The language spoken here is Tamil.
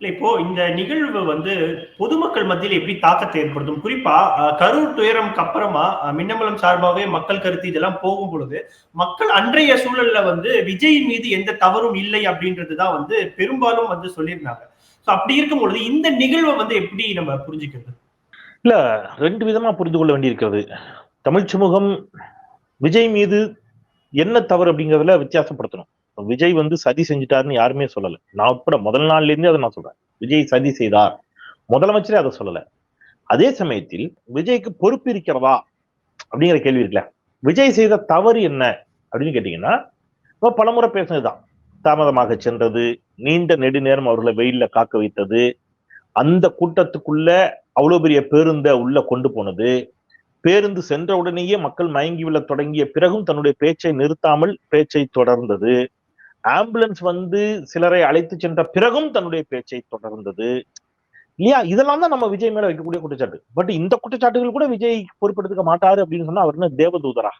இல்ல இப்போ இந்த நிகழ்வு வந்து பொதுமக்கள் மத்தியில் எப்படி தாக்கத்தை ஏற்படுத்தும்? குறிப்பா கரூர் துயரம்க்கு அப்புறமா மின்னம்பலம் சார்பாகவே மக்கள் கருத்து இதெல்லாம் போகும் பொழுது மக்கள் அன்றைய சூழல்ல வந்து விஜயின் மீது எந்த தவறும் இல்லை அப்படின்றதுதான் வந்து பெரும்பாலும் வந்து சொல்லியிருந்தாங்க. சோ அப்படி இருக்கும் பொழுது இந்த நிகழ்வை வந்து எப்படி நம்ம புரிஞ்சுக்கிறது? இல்ல ரெண்டு விதமா புரிந்து கொள்ள வேண்டியிருக்கிறது. தமிழ் சமூகம் விஜய் மீது என்ன தவறு அப்படிங்கறதுல வித்தியாசப்படுத்தணும். விஜய் வந்து சதி செஞ்சுட்டாருன்னு யாருமே சொல்லல. நான் உட்பட முதல் நாள்ல இருந்தே அதை நான் சொல்றேன். விஜய் சதி செய்தார். முதலமைச்சரே அதை சொல்லல. அதே சமயத்தில் விஜய்க்கு பொறுப்பு இருக்கிறதா அப்படிங்கிற கேள்வி இருக்குல்ல. விஜய் செய்த தவறு என்ன அப்படின்னு கேட்டீங்கன்னா இப்ப பலமுறை பேசினதுதான். தாமதமாக சென்றது நீண்ட நெடுநேரம் அவர்களை வெயில்ல காக்க வைத்தது அந்த கூட்டத்துக்குள்ள அவ்வளவு பெரிய பேருந்தை உள்ள கொண்டு போனது பேருந்து சென்ற உடனேயே மக்கள் மயங்கி விழ தொடங்கிய பிறகும் தன்னுடைய பேச்சை நிறுத்தாமல் பேச்சை தொடர்ந்தது ஆம்புலன்ஸ் வந்து சிலரை அழைத்து சென்ற பிறகும் தன்னுடைய பேச்சை தொடர்ந்தது. இல்லையா? இதெல்லாம் தான் நம்ம விஜய் மேல வைக்கக்கூடிய குற்றச்சாட்டு. பட் இந்த குற்றச்சாட்டுகள் கூட விஜய் பொறுப்பெடுத்துக்க மாட்டாரு அப்படின்னு சொன்னா அவர் என்ன தேவதூதரா?